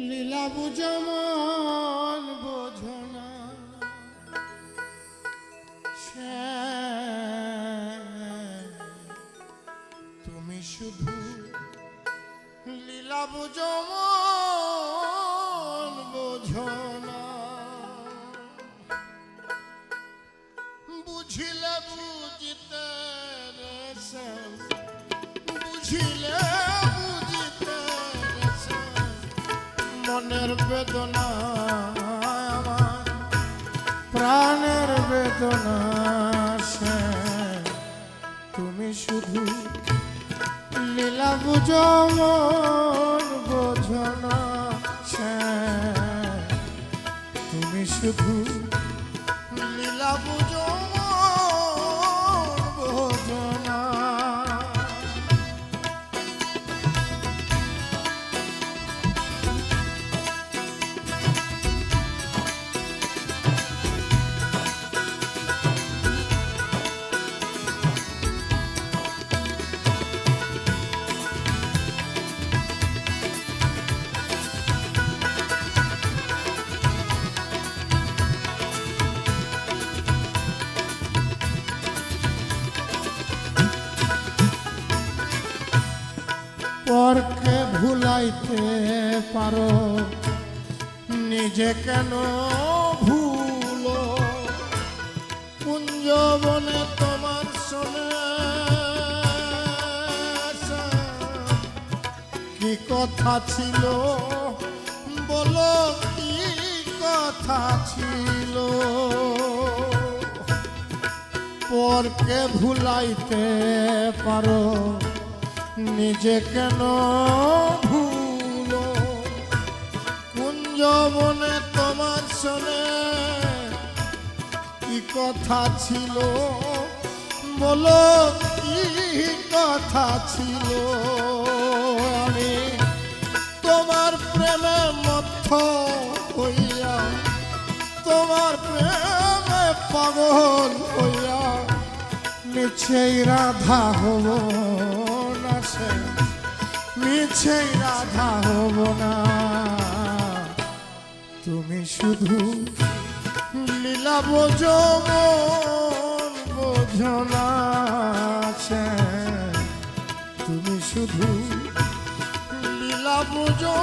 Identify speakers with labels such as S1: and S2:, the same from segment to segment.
S1: লীলা তুমি শুধু লীলা বুঝমন বোঝো না বুঝিলে মনের বেদনা প্রাণের বেদনা সে। তুমি শুধু লীলা বুঝো, মন বোঝো না সে। তুমি শুধু পরকে ভুলাইতে পারো? নিজে কেন ভুলো? কুঞ্জবনে তোমার শোনে কি কথা ছিল? বলো, কি কথা ছিল? পরকে ভুলাইতে পারো? নিজে কেন ভুলো? কুঞ্জবনে তোমার শোনে? কি কথা ছিল? বলো, কি কথা ছিল? আমি তোমার প্রেমে মথ হইয়া তোমার প্রেমে পাগল হইয়া মিছেই রাধা হব না সে মিছেই রাধা হব না। তুমি শুধু লীলা বোঝো বোঝো না তুমি শুধু লীলা বোঝো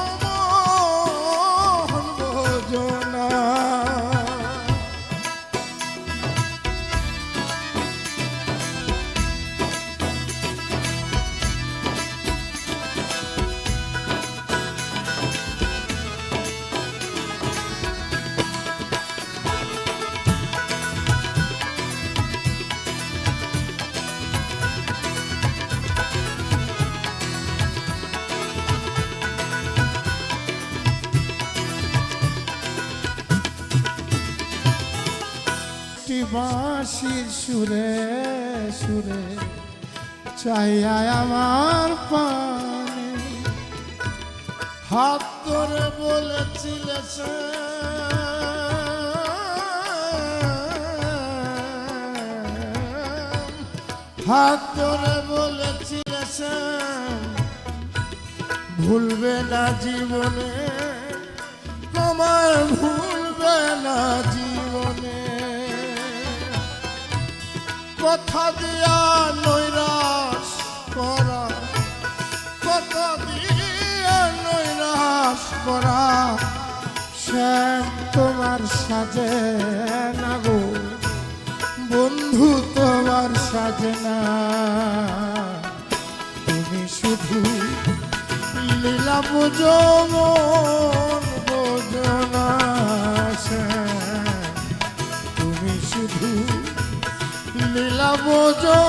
S1: বাঁশির সুরে সুরে, চাইয়া আমার পানে। হাত ধরে বলেছিলে হাত ধরে বলেছিলে ভুলবে না জীবনে তোমার ভুলবে না জীবনে। কথা দিয়া নৈরাশ করা কথা দিয়া নৈরাশ করা শ্যাম তোমার সাজে না গো। বন্ধু তোমার সাজে না। তুমি শুধু লীলা বোঝো শ্যাম।